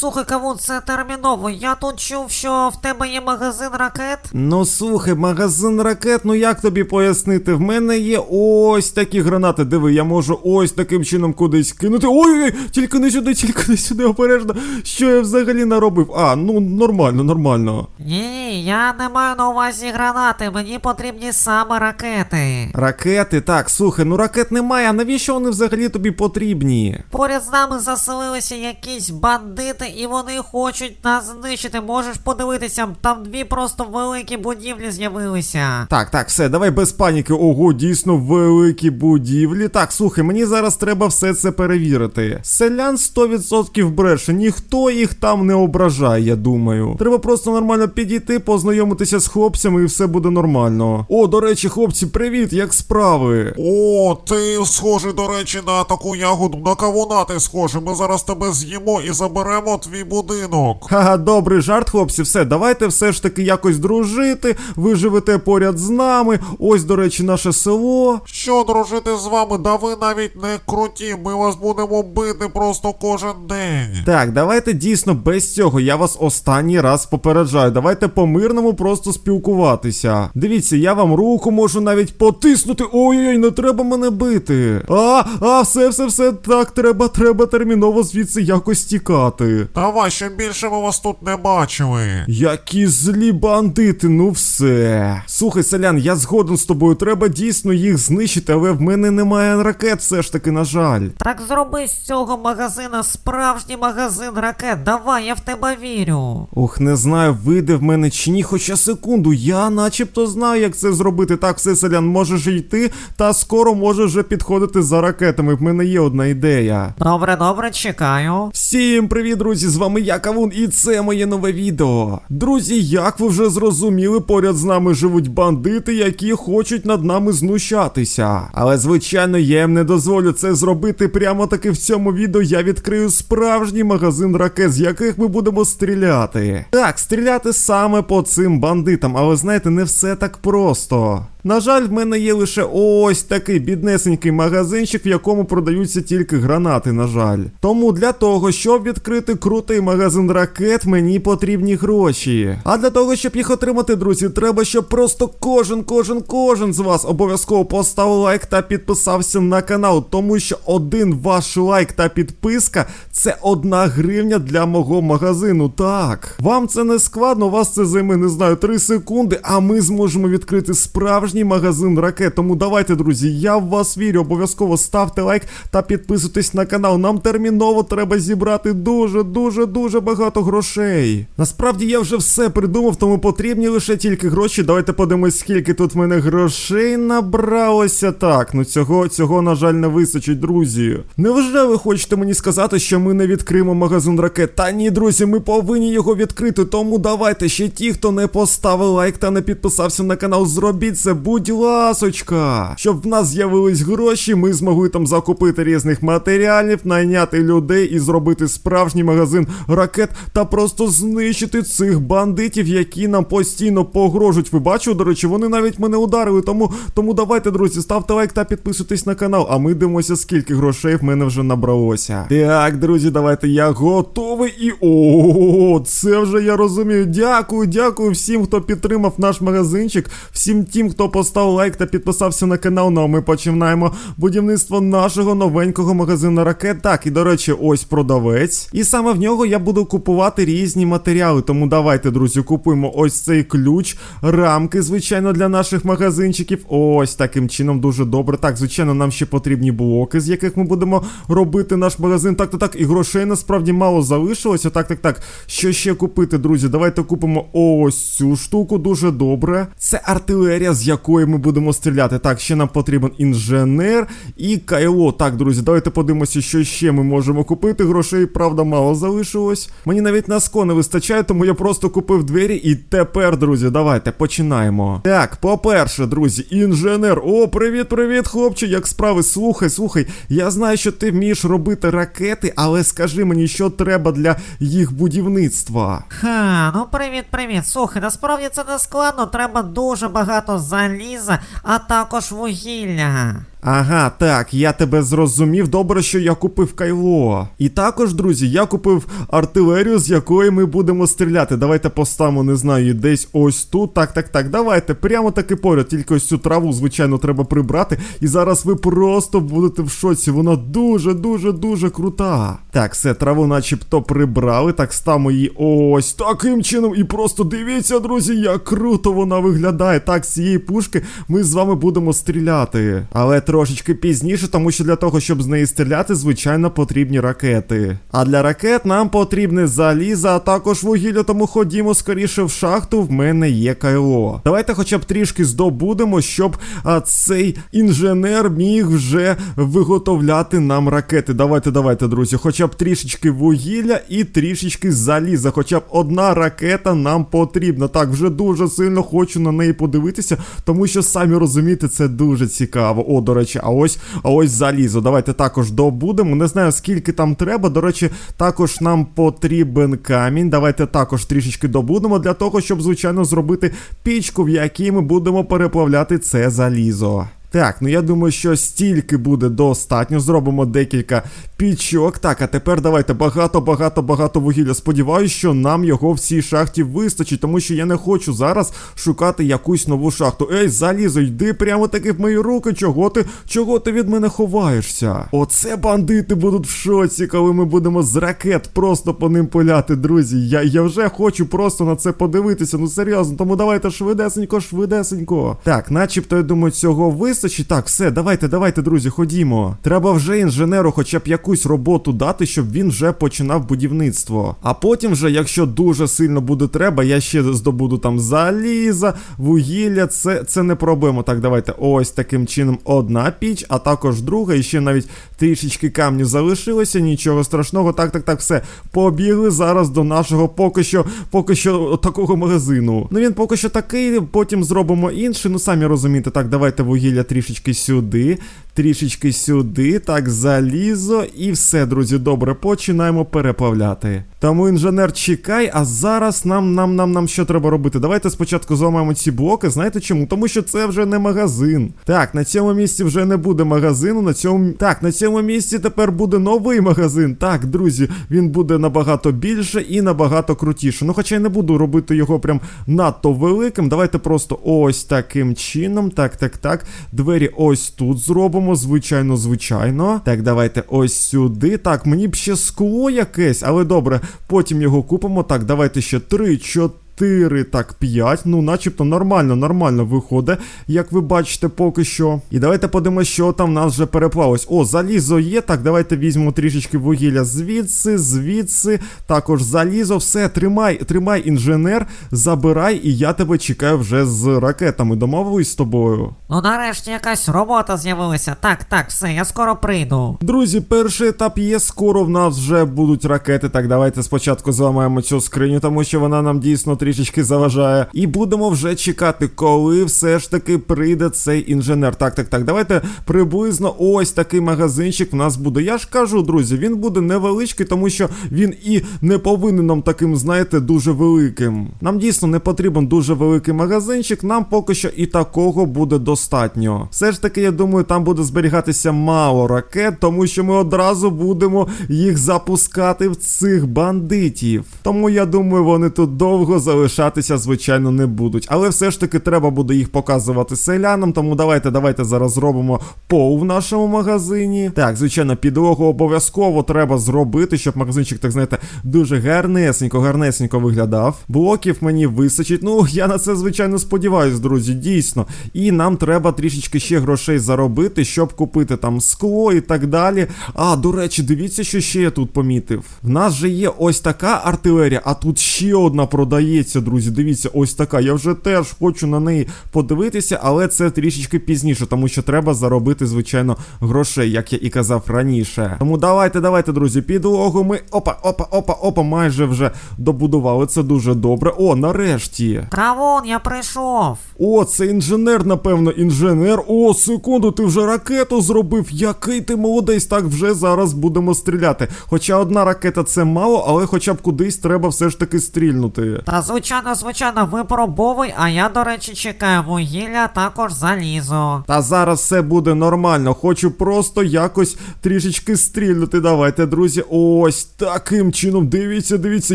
Слухай, кавун, це терміново. Я тут чув, що в тебе є магазин ракет. Ну слухай, магазин ракет, ну як тобі пояснити? В мене є ось такі гранати. Диви, я можу ось таким чином кудись кинути. Ой-ой, тільки не сюди, тільки не сюди, обережно. Що я взагалі наробив? А, ну нормально, нормально. Ні, я не маю на увазі гранати, мені потрібні саме ракети. Ракети, так, слухай, ну ракет немає, а навіщо вони взагалі тобі потрібні? Поряд з нами заселилися якісь бандити, і вони хочуть нас знищити. Можеш подивитися, там дві просто великі будівлі з'явилися. Так, так, все, давай без паніки. Ого, дійсно великі будівлі. Так, слухай, мені зараз треба все це перевірити. Селян 100% бреше, ніхто їх там не ображає, я думаю. Треба просто нормально підійти, познайомитися з хлопцями і все буде нормально. О, до речі, хлопці, привіт, як справи? О, ти схожий, до речі, на таку ягоду, на кавуна ти схожий. Ми зараз тебе з'їмо і заберемо твій будинок. Ха-ха, добрий жарт, хлопці, все, давайте все ж таки якось дружити. Ви живете поряд з нами. Ось, до речі, наше село. Що дружити з вами? Да ви навіть не круті, ми вас будемо бити просто кожен день. Так, давайте дійсно без цього. Я вас останній раз попереджаю. Давайте по-мирному просто спілкуватися. Дивіться, я вам руку можу навіть потиснути. Ой-ой, не треба мене бити. А, а, все, все, все. Так, треба, треба терміново звідси якось тікати. Давай, щоб більше ми вас тут не бачили. Які злі бандити, ну все. Слухай, селян, я згоден з тобою. Треба дійсно їх знищити, але в мене немає ракет, все ж таки, на жаль. Так зроби з цього магазина справжній магазин ракет. Давай, я в тебе вірю. Ох, не знаю, вийде в мене чи ні, хоча секунду, я начебто знаю, як це зробити. Так, все, селян, можеш йти, та скоро можеш вже підходити за ракетами. В мене є одна ідея. Добре, добре, чекаю. Всім привіт, друзі! З вами я Кавун, і це моє нове відео. Друзі, як ви вже зрозуміли, поряд з нами живуть бандити, які хочуть над нами знущатися. Але звичайно, я їм не дозволю це зробити. Прямо таки в цьому відео я відкрию справжній магазин ракет, з яких ми будемо стріляти. Так, стріляти саме по цим бандитам, але знаєте, не все так просто. На жаль, в мене є лише ось такий біднесенький магазинчик, в якому продаються тільки гранати, на жаль. Тому для того, щоб відкрити крутий магазин ракет, мені потрібні гроші. А для того, щоб їх отримати, друзі, треба, щоб просто кожен, кожен, кожен з вас обов'язково поставив лайк та підписався на канал, тому що один ваш лайк та підписка це одна гривня для мого магазину. Так, вам це не складно, вас це займе, не знаю, 3 секунди, а ми зможемо відкрити справжній магазин ракет. Тому давайте, друзі, я в вас вірю. Обов'язково ставте лайк та підписуйтесь на канал. Нам терміново треба зібрати дуже, дуже, дуже багато грошей. Насправді я вже все придумав, тому потрібні лише тільки гроші. Давайте подивимось, скільки тут в мене грошей набралося. Так, ну цього, цього, на жаль, не вистачить, друзі. Невже ви хочете мені сказати, що ми не відкриємо магазин ракет? Та ні, друзі, ми повинні його відкрити. Тому давайте ще ті, хто не поставив лайк та не підписався на канал, зробіть це, будь ласочка. Щоб в нас з'явились гроші, ми змогли там закупити різних матеріалів, найняти людей і зробити справжній магазин ракет та просто знищити цих бандитів, які нам постійно погрожують. Ви бачили, до речі, вони навіть мене ударили. Тому, тому давайте, друзі, ставте лайк та підписуйтесь на канал. А ми дивимося, скільки грошей в мене вже набралося. Так, друзі, давайте я готовий і о, це вже я розумію. Дякую, дякую всім, хто підтримав наш магазинчик, всім тим, хто поставив лайк та підписався на канал. Ну а ми починаємо будівництво нашого новенького магазину ракет. Так, і до речі, ось продавець. І саме в нього я буду купувати різні матеріали. Тому давайте, друзі, купуємо ось цей ключ, рамки, звичайно, для наших магазинчиків. Ось таким чином дуже добре. Так, звичайно, нам ще потрібні блоки, з яких ми будемо робити наш магазин. Так, так, так, і грошей насправді мало залишилося. Так, так, так. Що ще купити, друзі? Давайте купимо ось цю штуку, дуже добре. Це артилерія, з якої ми будемо стріляти. Так, ще нам потрібен інженер і кайло. Так, друзі, давайте подивимося, що ще ми можемо купити. Грошей, правда, мало залишилось. Мені навіть на ско не вистачає, тому я просто купив двері. І тепер, друзі, давайте починаємо. Так, по-перше, друзі, інженер. О, привіт, привіт, хлопче. Як справи? Слухай, слухай. Я знаю, що ти вмієш робити ракети, але скажи мені, що треба для їх будівництва. Ха, ну привіт, привіт. Слухай, насправді це не складно, треба дуже багато заліза, а також вугілля. Ага, так, я тебе зрозумів. Добре, що я купив кайло. І також, друзі, я купив артилерію, з якої ми будемо стріляти. Давайте поставимо, не знаю, десь ось тут. Так, так, так. Давайте, прямо таки поряд. Тільки ось цю траву, звичайно, треба прибрати. І зараз ви просто будете в шоці. Вона дуже, дуже, дуже крута. Так, все, траву начебто прибрали. Так, ставимо її ось таким чином. І просто дивіться, друзі, як круто вона виглядає. Так, з цієї пушки ми з вами будемо стріляти. Але трошечки пізніше, тому що для того, щоб з неї стріляти, звичайно, потрібні ракети. А для ракет нам потрібне залізо, а також вугілля, тому ходімо скоріше в шахту. В мене є кайло. Давайте хоча б трішки здобудемо, щоб а, цей інженер міг вже виготовляти нам ракети. Давайте, давайте, друзі. Хоча б трішечки вугілля і трішечки заліза. Хоча б одна ракета нам потрібна. Так, вже дуже сильно хочу на неї подивитися, тому що самі розумієте, це дуже цікаво. О, до речі, а ось, а ось залізо. Давайте також добудемо. Не знаю, скільки там треба. До речі, також нам потрібен камінь. Давайте також трішечки добудемо для того, щоб, звичайно, зробити пічку, в якій ми будемо переплавляти це залізо. Так, ну я думаю, що стільки буде достатньо. Зробимо декілька пічок. Так, а тепер давайте багато, багато, багато вугілля. Сподіваюсь, що нам його в цій шахті вистачить, тому що я не хочу зараз шукати якусь нову шахту. Ей, залізо, йди прямо таки в мої руки. Чого ти? Чого ти від мене ховаєшся? Оце бандити будуть в шоці, коли ми будемо з ракет просто по ним пуляти, друзі. Я, я вже хочу просто на це подивитися. Ну серйозно, тому давайте швидесенько, швидесенько. Так, начебто, я думаю, цього вистачить. Так, все, давайте, давайте, друзі, ходімо. Треба вже інженеру хоча б якусь роботу дати, щоб він вже починав будівництво. А потім вже, якщо дуже сильно буде треба, я ще здобуду там заліза, вугілля, це, це не проблема. Так, давайте ось таким чином одна піч, а також друга, і ще навіть трішечки камню залишилося, нічого страшного. Так, так, так, все. Побігли зараз до нашого поки що, поки що такого магазину. Ну він поки що такий, потім зробимо інший. Ну самі розумієте, так, давайте вугілля трішечки сюди, трішечки сюди, так, залізо, і все, друзі, добре, починаємо переплавляти. Тому інженер чекай, а зараз нам нам нам нам що треба робити? Давайте спочатку зламаємо ці блоки. Знаєте чому? Тому що це вже не магазин. Так, на цьому місці вже не буде магазину. На цьому так, на цьому місці тепер буде новий магазин. Так, друзі, він буде набагато більше і набагато крутіше. Ну, хоча я не буду робити його прям надто великим. Давайте просто ось таким чином. Так, так, так. Двері ось тут зробимо. Звичайно, звичайно. Так, давайте ось сюди. Так, мені б ще скло якесь, але добре, потім його купимо. Так, давайте ще 3, 4. 4, так, 5. Ну, начебто нормально, нормально виходить, як ви бачите, поки що. І давайте подивимося, що там в нас вже переплавилось. О, залізо є. Так, давайте візьмемо трішечки вугілля звідси, звідси. Також залізо. Все, тримай, тримай, інженер, забирай, і я тебе чекаю вже з ракетами. Домовились з тобою. Ну нарешті якась робота з'явилася. Так, так, все, я скоро прийду. Друзі, перший етап є, скоро в нас вже будуть ракети. Так, давайте спочатку зламаємо цю скриню, тому що вона нам дійсно трішечки заважає. І будемо вже чекати, коли все ж таки прийде цей інженер. Так, так, так. Давайте приблизно ось такий магазинчик в нас буде. Я ж кажу, друзі, він буде невеличкий, тому що він і не повинен нам таким, знаєте, дуже великим. Нам дійсно не потрібен дуже великий магазинчик, нам поки що і такого буде достатньо. Все ж таки, я думаю, там буде зберігатися мало ракет, тому що ми одразу будемо їх запускати в цих бандитів. Тому я думаю, вони тут довго залишатися, звичайно, не будуть. Але все ж таки треба буде їх показувати селянам. Тому давайте, давайте зараз зробимо пол в нашому магазині. Так, звичайно, підлогу обов'язково треба зробити, щоб магазинчик, так знаєте, дуже гарнесенько, гарнесенько виглядав. Блоків мені вистачить. Ну, я на це, звичайно, сподіваюсь, друзі, дійсно. І нам треба трішечки ще грошей заробити, щоб купити там скло і так далі. А, до речі, дивіться, що ще я тут помітив. В нас же є ось така артилерія, а тут ще одна продається, друзі. Дивіться, ось така. Я вже теж хочу на неї подивитися, але це трішечки пізніше, тому що треба заробити, звичайно, грошей, як я і казав раніше. Тому давайте, давайте, друзі, підлогу ми. Опа, опа, опа, опа, майже вже добудували. Це дуже добре. О, нарешті. Кравун, я прийшов. О, це інженер, напевно, інженер. О, секунду, ти вже ракету зробив. Який ти молодець, так вже зараз будемо стріляти. Хоча одна ракета це мало, але хоча б кудись треба все ж таки стрільнути. Та звичайно. звичайно, випробовуй, а я, до речі, чекаю вугілля, також залізо. Та зараз все буде нормально. Хочу просто якось трішечки стрільнути. Давайте, друзі. Ось таким чином. Дивіться, дивіться,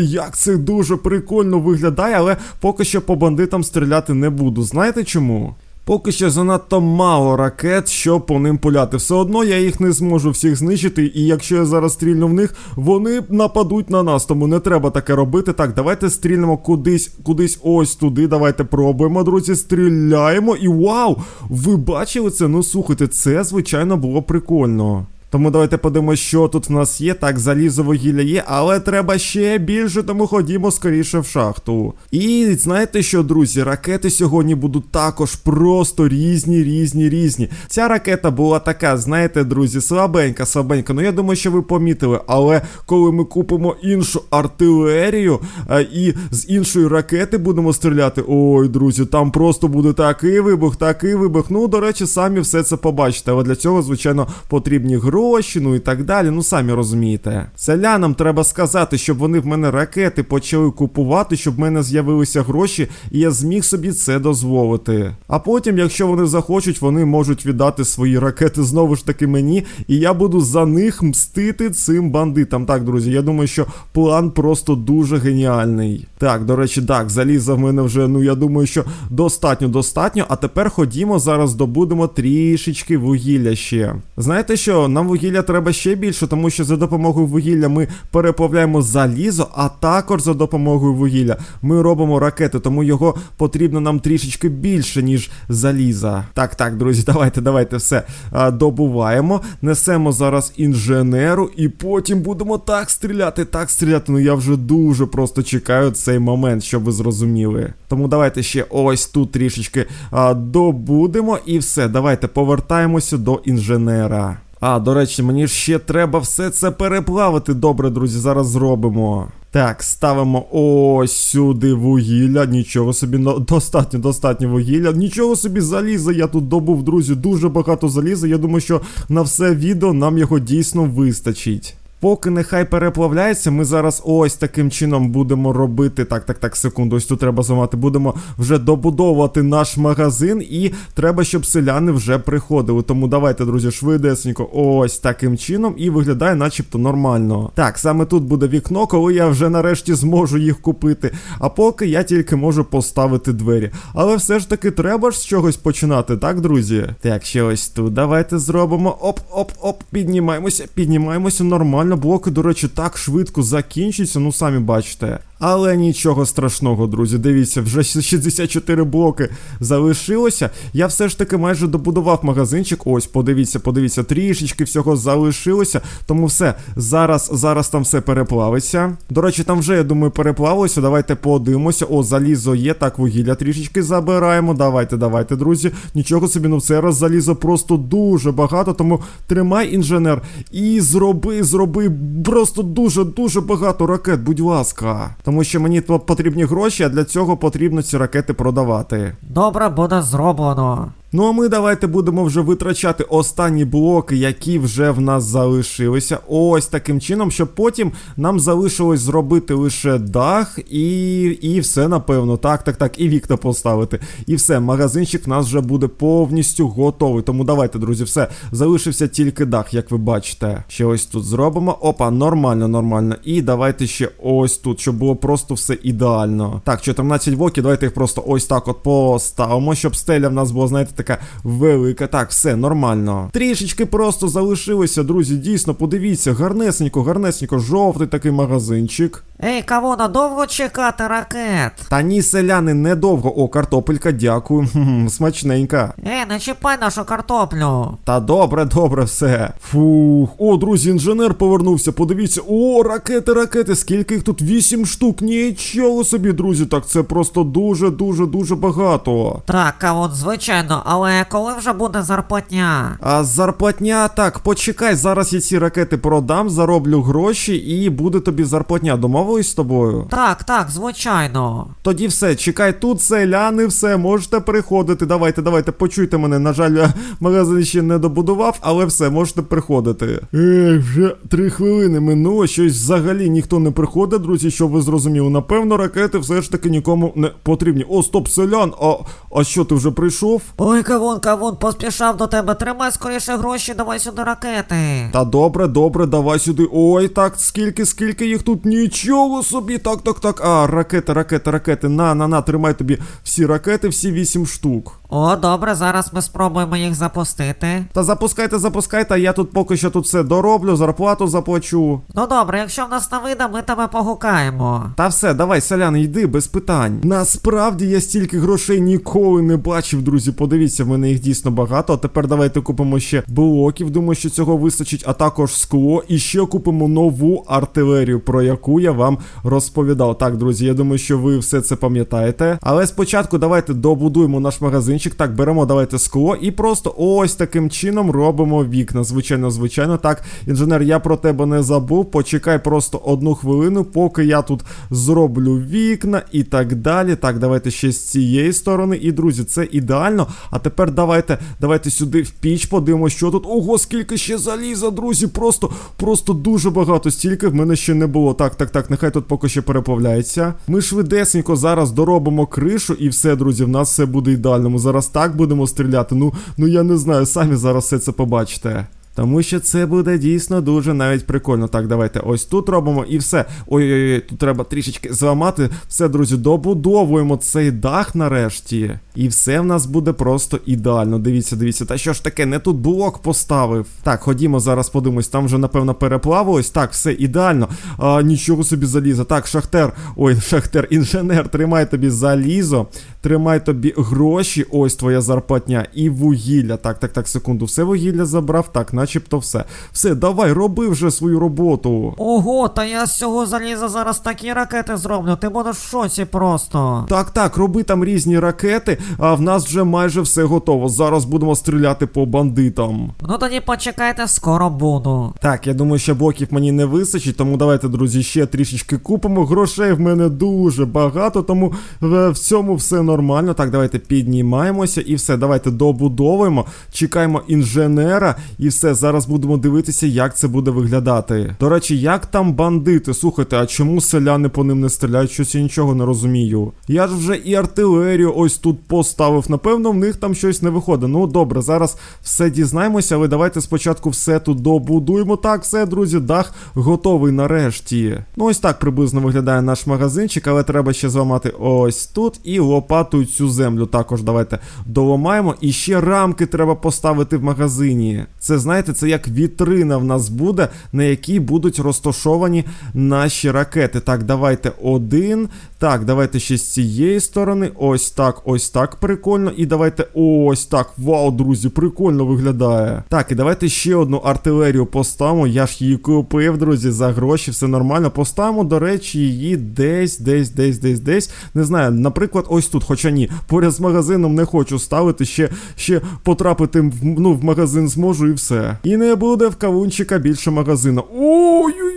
як це дуже прикольно виглядає, але поки що по бандитам стріляти не буду. Знаєте чому? Поки що занадто мало ракет, щоб по ним пуляти. Все одно я їх не зможу всіх знищити, і якщо я зараз стрільну в них, вони нападуть на нас. Тому не треба таке робити. Так, давайте стрільнемо кудись, кудись ось туди. Давайте пробуємо, друзі. Стріляємо. І вау! Ви бачили це? Ну слухайте, це звичайно було прикольно. Тому давайте подивимося, що тут в нас є. Так, залізо вугілля є, але треба ще більше, тому ходімо скоріше в шахту. І знаєте що, друзі, ракети сьогодні будуть також просто різні, різні, різні. Ця ракета була така, знаєте, друзі, слабенька, слабенька. Ну я думаю, що ви помітили. Але коли ми купимо іншу артилерію е, і з іншої ракети будемо стріляти. Ой, друзі, там просто буде такий вибух, такий вибух. Ну, до речі, самі все це побачите. Але для цього, звичайно, потрібні гроші, ну і так далі. Ну, самі розумієте. Селянам треба сказати, щоб вони в мене ракети почали купувати, щоб в мене з'явилися гроші, і я зміг собі це дозволити. А потім, якщо вони захочуть, вони можуть віддати свої ракети знову ж таки мені, і я буду за них мстити цим бандитам. Так, друзі, я думаю, що план просто дуже геніальний. Так, до речі, так, заліза в мене вже, ну я думаю, що достатньо достатньо. А тепер ходімо, зараз добудемо трішечки вугілля ще. Знаєте що? Нам вугілля треба ще більше, тому що за допомогою вугілля ми переплавляємо залізо, а також за допомогою вугілля ми робимо ракети, тому його потрібно нам трішечки більше, ніж заліза. Так, так, друзі, давайте, давайте все а, добуваємо. Несемо зараз інженеру, і потім будемо так стріляти, так стріляти. Ну я вже дуже просто чекаю цей момент, щоб ви зрозуміли. Тому давайте ще ось тут трішечки а, добудемо і все. Давайте повертаємося до інженера. А, до речі, мені ще треба все це переплавити. Добре, друзі, зараз зробимо. Так, ставимо ось сюди вугілля. Нічого собі, достатньо, достатньо вугілля. Нічого собі заліза я тут добув, друзі. Дуже багато заліза. Я думаю, що на все відео нам його дійсно вистачить. Поки нехай переплавляється, ми зараз ось таким чином будемо робити. Так, так, так, секунду, ось тут треба зламати. Будемо вже добудовувати наш магазин, і треба, щоб селяни вже приходили. Тому давайте, друзі, швидесенько, ось таким чином, і виглядає, начебто, нормально. Так, саме тут буде вікно, коли я вже нарешті зможу їх купити. А поки я тільки можу поставити двері. Але все ж таки треба ж з чогось починати, так, друзі? Так, ще ось тут. Давайте зробимо. Оп, оп, оп, піднімаємося, піднімаємося нормально. Блоки, до речі, так швидко закінчуються, ну самі бачите. Але нічого страшного, друзі. Дивіться, вже 64 блоки залишилося. Я все ж таки майже добудував магазинчик. Ось, подивіться, подивіться, трішечки всього залишилося. Тому все, зараз, зараз там все переплавиться. До речі, там вже, я думаю, переплавилося. Давайте подивимося. О, залізо є. Так, вугілля трішечки забираємо. Давайте, давайте, друзі. Нічого собі, ну в цей раз залізо просто дуже багато. Тому тримай, інженер, і зроби, зроби просто дуже-дуже багато ракет, будь ласка. Тому що мені потрібні гроші, а для цього потрібно ці ракети продавати. Добре буде зроблено. Ну а ми давайте будемо вже витрачати останні блоки, які вже в нас залишилися. Ось таким чином, щоб потім нам залишилось зробити лише дах і і все, напевно. Так, так, так, і вікна поставити. І все, магазинчик в нас вже буде повністю готовий. Тому давайте, друзі, все. Залишився тільки дах, як ви бачите. Ще ось тут зробимо. Опа, нормально, нормально. І давайте ще ось тут, щоб було просто все ідеально. Так, 14 блоків, давайте їх просто ось так от поставимо, щоб стеля в нас була, знаєте, така велика. Так, все нормально. Трішечки просто залишилося, друзі. Дійсно, подивіться, гарнесенько, гарнесенько, жовтий такий магазинчик. Ей, кого надовго чекати ракет? Та ні, селяни, недовго. О, картопелька, дякую. Смачненька. Ей, не чіпай нашу картоплю. Та добре, добре, все. Фух. О, друзі, інженер повернувся. Подивіться. О, ракети, ракети. Скільки їх тут? Вісім штук. Нічого собі, друзі. Так це просто дуже, дуже, дуже багато. Так, кавун, звичайно, але коли вже буде зарплатня? А зарплатня, так, почекай, зараз я ці ракети продам, зароблю гроші і буде тобі зарплатня. Домовились з тобою? Так, так, звичайно. Тоді все, чекай тут, селяни, все, можете приходити. Давайте, давайте, почуйте мене. На жаль, магазин ще не добудував, але все, можете приходити. Ех, вже три хвилини минуло, щось взагалі ніхто не приходить, друзі, щоб ви зрозуміли. Напевно, ракети все ж таки нікому не потрібні. О, стоп, селян, а, а що ти вже прийшов? Ой, кавун, кавун, поспішав до тебе. Тримай скоріше гроші, давай сюди ракети. Та добре, добре, давай сюди. Ой, так, скільки, скільки їх тут? Нічого собі. Так, так, так. А, ракети, ракети, ракети. На, на, на, тримай тобі всі ракети, всі вісім штук. О, добре, зараз ми спробуємо їх запустити. Та запускайте, запускайте, я тут поки що тут все дороблю, зарплату заплачу. Ну добре, якщо в нас не вийде, ми тебе погукаємо. Та все, давай, селян, йди без питань. Насправді я стільки грошей ніколи не бачив, друзі. Подивіться, в мене їх дійсно багато. А тепер давайте купимо ще блоків. Думаю, що цього вистачить, а також скло. І ще купимо нову артилерію, про яку я вам розповідав. Так, друзі, я думаю, що ви все це пам'ятаєте. Але спочатку давайте добудуємо наш магазинчик. Так, беремо, давайте скло і просто ось таким чином робимо вікна. Звичайно, звичайно. Так, інженер, я про тебе не забув. Почекай просто одну хвилину, поки я тут зроблю вікна і так далі. Так, давайте ще з цієї сторони. І, друзі, це ідеально. А тепер давайте, давайте сюди в піч подивимося, що тут. Ого, скільки ще заліза, друзі. Просто, просто дуже багато. Стільки в мене ще не було. Так, так, так, нехай тут поки що переплавляється. Ми швидесенько зараз доробимо кришу і все, друзі, в нас все буде ідеально. Ми зараз так будемо стріляти. Ну, ну я не знаю, самі зараз все це побачите. Тому що це буде дійсно дуже навіть прикольно. Так, давайте ось тут робимо і все. Ой-ой-ой, тут треба трішечки зламати. Все, друзі, добудовуємо цей дах нарешті. І все в нас буде просто ідеально. Дивіться, дивіться. Та що ж таке, не тут блок поставив. Так, ходімо зараз подивимось. Там вже, напевно, переплавилось. Так, все ідеально. А, нічого собі заліза. Так, шахтер. Ой, шахтер, інженер, тримай тобі залізо. Тримай тобі гроші. Ось твоя зарплатня. І вугілля. Так, так, так, секунду. Все вугілля забрав. Так, начебто все. Все, давай, роби вже свою роботу. Ого, та я з цього заліза зараз такі ракети зроблю, ти будеш в шоці просто. Так, так, роби там різні ракети, а в нас вже майже все готово. Зараз будемо стріляти по бандитам. Ну тоді почекайте, скоро буду. Так, я думаю, що блоків мені не вистачить, тому давайте, друзі, ще трішечки купимо. Грошей в мене дуже багато, тому е, в цьому все нормально. Так, давайте піднімаємося і все, давайте добудовуємо, чекаємо інженера і все. Зараз будемо дивитися, як це буде виглядати. До речі, як там бандити? Слухайте, а чому селяни по ним не стріляють? Щось я нічого не розумію. Я ж вже і артилерію ось тут поставив. Напевно, в них там щось не виходить. Ну добре, зараз все дізнаємося, але давайте спочатку все тут добудуємо. Так, все, друзі, дах готовий нарешті. Ну ось так приблизно виглядає наш магазинчик, але треба ще зламати ось тут і лопатою цю землю. Також давайте доламаємо. І ще рамки треба поставити в магазині. Це знаєте, це як вітрина в нас буде, на якій будуть розташовані наші ракети. Так, давайте один. Так, давайте ще з цієї сторони. Ось так, ось так прикольно. І давайте ось так. Вау, друзі, прикольно виглядає. Так, і давайте ще одну артилерію поставимо. Я ж її купив, друзі, за гроші, все нормально. Поставимо, до речі, її десь, десь, десь, десь, десь. Не знаю, наприклад, ось тут. Хоча ні, поряд з магазином не хочу ставити. Ще, ще потрапити в, ну, в магазин зможу і все. І не буде в кавунчика більше магазину.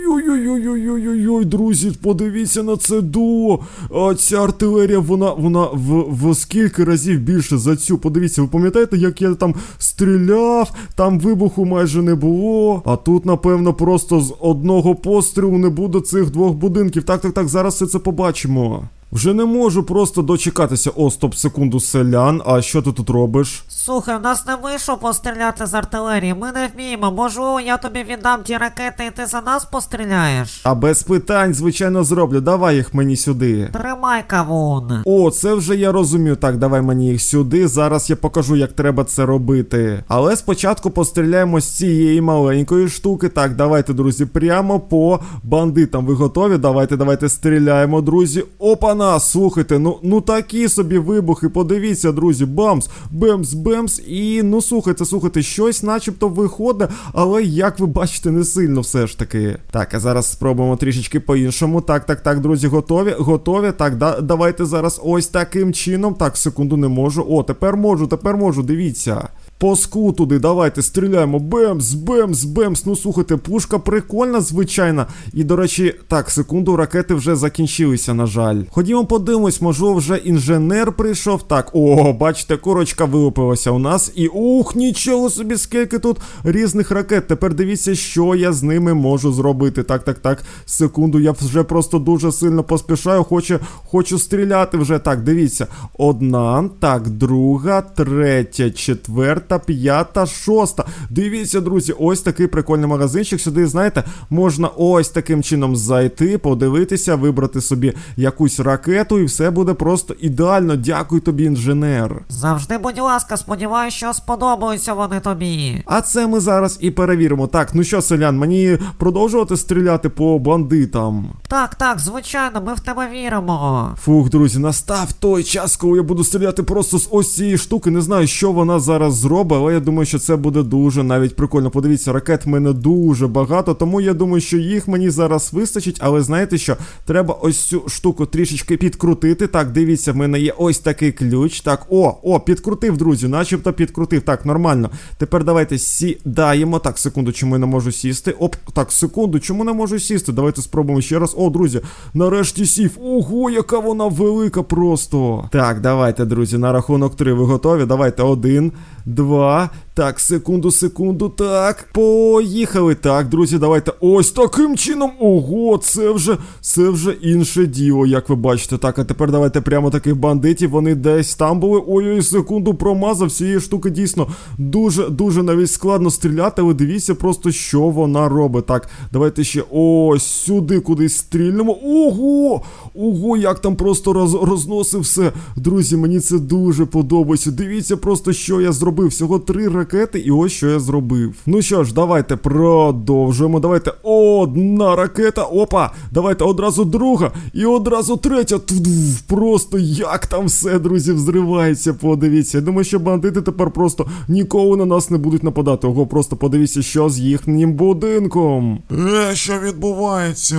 Ой-ой-ой-ой-ой-ой-ой-ой, друзі, подивіться на це дуо. А ця артилерія, вона, вона в, в скільки разів більше за цю. Подивіться, ви пам'ятаєте, як я там стріляв, там вибуху майже не було. А тут, напевно, просто з одного пострілу не буде цих двох будинків. Так, так, так, зараз все це побачимо. Вже не можу просто дочекатися. О, стоп, секунду, селян. А що ти тут робиш? Слухай, в нас не вийшло постріляти з артилерії, ми не вміємо. Можливо, я тобі віддам ті ракети, і ти за нас постріляєш. А без питань, звичайно, зроблю. Давай їх мені сюди. Тримай кавун. О, це вже я розумію. Так, давай мені їх сюди. Зараз я покажу, як треба це робити. Але спочатку постріляємо з цієї маленької штуки. Так, давайте, друзі, прямо по бандитам. Ви готові? Давайте, давайте стріляємо, друзі. Опа, Опана, слухайте, ну ну такі собі вибухи. Подивіться, друзі, бамс, бемс, бемс. І ну слухайте, слухайте, щось начебто виходить, але як ви бачите, не сильно все ж таки. Так, а зараз спробуємо трішечки по-іншому. Так, так, так, друзі, готові? Готові? Так, да, давайте зараз ось таким чином. Так, секунду не можу. О, тепер можу, тепер можу, дивіться. Поску туди, давайте стріляємо. Бемс, бемс, бемс. Ну слухайте, пушка прикольна, звичайно. І до речі, так, секунду, ракети вже закінчилися, на жаль. Ходімо подивимось, можливо, вже інженер прийшов. Так, о, бачите, корочка вилупилася у нас. І ух, нічого собі, скільки тут різних ракет. Тепер дивіться, що я з ними можу зробити. Так, так, так. Секунду, я вже просто дуже сильно поспішаю. Хочу, хочу стріляти вже. Так, дивіться. Одна, так, друга, третя, четверта, п'ята, шоста. Дивіться, друзі, ось такий прикольний магазинчик. Сюди, знаєте, можна ось таким чином зайти, подивитися, вибрати собі якусь ракету, і все буде просто ідеально. Дякую тобі, інженер. Завжди, будь ласка, сподіваюся, що сподобаються вони тобі. А це ми зараз і перевіримо. Так, ну що, селян, мені продовжувати стріляти по бандитам. Так, так, звичайно, ми в тебе віримо. Фух, друзі, настав той час, коли я буду стріляти просто з ось цієї штуки. Не знаю, що вона зараз зробить, але я думаю, що це буде дуже навіть прикольно. Подивіться, ракет в мене дуже багато, тому я думаю, що їх мені зараз вистачить. Але знаєте що? Треба ось цю штуку трішечки підкрутити. Так, дивіться, в мене є ось такий ключ. Так, о, о, підкрутив, друзі, начебто підкрутив. Так, нормально. Тепер давайте сідаємо. Так, секунду, чому я не можу сісти? Оп, так, секунду, чому не можу сісти? Давайте спробуємо ще раз. О, друзі, нарешті сів. Ого, яка вона велика просто. Так, давайте, друзі, на рахунок три. Ви готові? Давайте один, два. voar Так, секунду, секунду. Так, поїхали. Так, друзі, давайте. Ось таким чином. Ого, це вже це вже інше діло, як ви бачите. Так, а тепер давайте прямо таких бандитів. Вони десь там були. Ой-ой, секунду промазав. Цієї штуки дійсно дуже дуже навіть складно стріляти, але дивіться просто, що вона робить. Так, давайте ще ось сюди кудись стрільнемо. Ого! Ого, як там просто роз, розносив все. Друзі, мені це дуже подобається. Дивіться просто, що я зробив. Всього три ракети, і ось що я зробив. Ну що ж, давайте продовжуємо. Давайте одна ракета. Опа! Давайте одразу друга і одразу третя. Тудув. Просто як там все, друзі, взривається. Подивіться. Я думаю, що бандити тепер просто ніколи на нас не будуть нападати. Ого, просто подивіться, що з їхнім будинком. Е, що відбувається?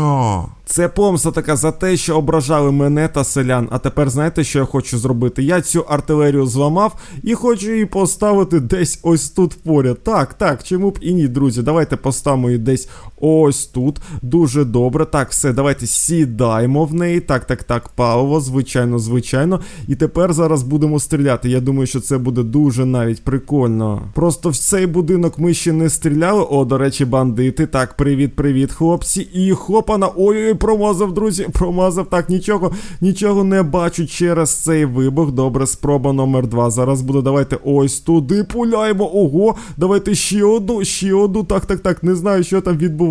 Це помста така за те, що ображали мене та селян. А тепер знаєте, що я хочу зробити? Я цю артилерію зламав і хочу її поставити десь ось тут поряд. Так, так, чому б і ні, друзі. Давайте поставимо її десь ось тут. Дуже добре. Так, все, давайте сідаємо в неї. Так, так, так, паливо, звичайно, звичайно. І тепер зараз будемо стріляти. Я думаю, що це буде дуже навіть прикольно. Просто в цей будинок ми ще не стріляли. О, до речі, бандити. Так, привіт, привіт, хлопці. І хопана. Ой-ой, промазав, друзі, промазав. Так, нічого, нічого не бачу через цей вибух. Добре, спроба номер два. Зараз буде. Давайте ось туди пуляємо. Ого, давайте ще одну, ще одну. Так, так, так. Не знаю, що там відбувається.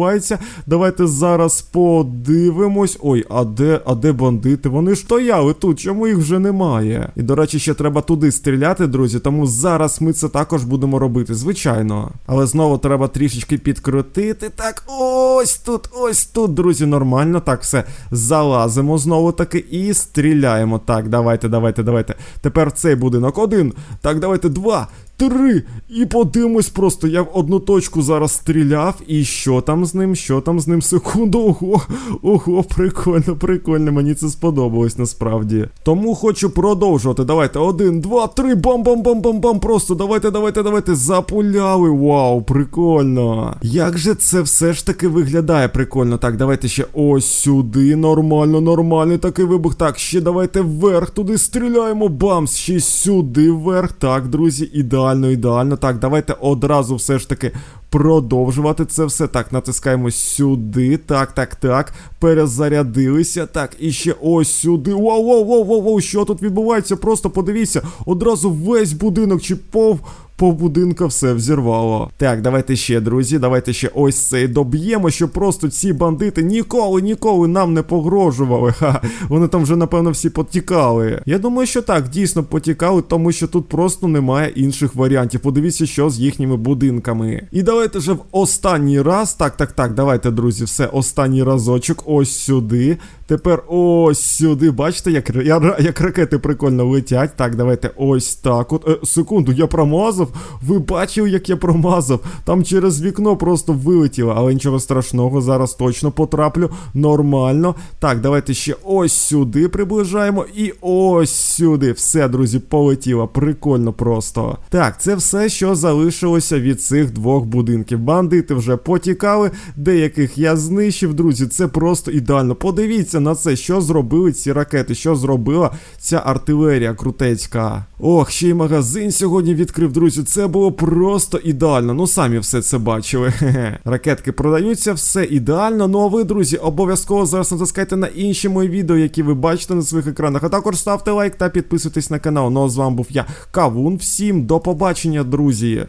Давайте зараз подивимось. Ой, а де, а де бандити? Вони ж стояли тут, чому їх вже немає? І до речі, ще треба туди стріляти, друзі. Тому зараз ми це також будемо робити, звичайно. Але знову треба трішечки підкрутити. Так, ось тут, ось тут, друзі, нормально. Так, все, залазимо знову таки і стріляємо. Так, давайте, давайте, давайте. Тепер цей будинок один. Так, давайте два. Три. І подивимось просто. Я в одну точку зараз стріляв. І що там з ним? Що там з ним? Секунду. Ого, ого, прикольно, прикольно. Мені це сподобалось насправді. Тому хочу продовжувати. Давайте. Один, два, три. Бам-бам-бам-бам-бам. Просто давайте, давайте, давайте. Запуляли. Вау, прикольно. Як же це все ж таки виглядає прикольно. Так, давайте ще ось сюди. Нормально, нормальний такий вибух. Так, ще давайте вверх туди стріляємо. Бамс, ще сюди вверх. Так, друзі, ідеально, ідеально. Так, давайте одразу все ж таки продовжувати це все. Так, натискаємо сюди. Так, так, так. Перезарядилися. Так, і ще ось сюди. Вау, вау, вау, вау, вау, що тут відбувається? Просто подивіться, одразу весь будинок чи пов. По будинка все взірвало. Так, давайте ще, друзі, давайте ще ось цей доб'ємо, щоб просто ці бандити ніколи, ніколи нам не погрожували. Ха, вони там вже, напевно, всі потікали. Я думаю, що так, дійсно потікали, тому що тут просто немає інших варіантів. Подивіться, що з їхніми будинками. І давайте же в останній раз. Так, так, так, давайте, друзі, все, останній разочок. Ось сюди. Тепер ось сюди. Бачите, як, як ракети прикольно летять. Так, давайте ось так. От е, секунду, я промазав. Ви бачили, як я промазав? Там через вікно просто вилетіло, але нічого страшного, зараз точно потраплю. Нормально. Так, давайте ще ось сюди приближаємо. І ось сюди. Все, друзі, полетіло. Прикольно просто. Так, це все, що залишилося від цих двох будинків. Бандити вже потікали, деяких я знищив, друзі. Це просто ідеально. Подивіться на це, що зробили ці ракети, що зробила ця артилерія крутецька. Ох, ще й магазин сьогодні відкрив, друзі. Це було просто ідеально. Ну самі все це бачили. Хе-хе. Ракетки продаються, все ідеально. Ну а ви, друзі, обов'язково зараз натискайте на інші мої відео, які ви бачите на своїх екранах. А також ставте лайк та підписуйтесь на канал. Ну а з вами був я, Кавун. Всім до побачення, друзі.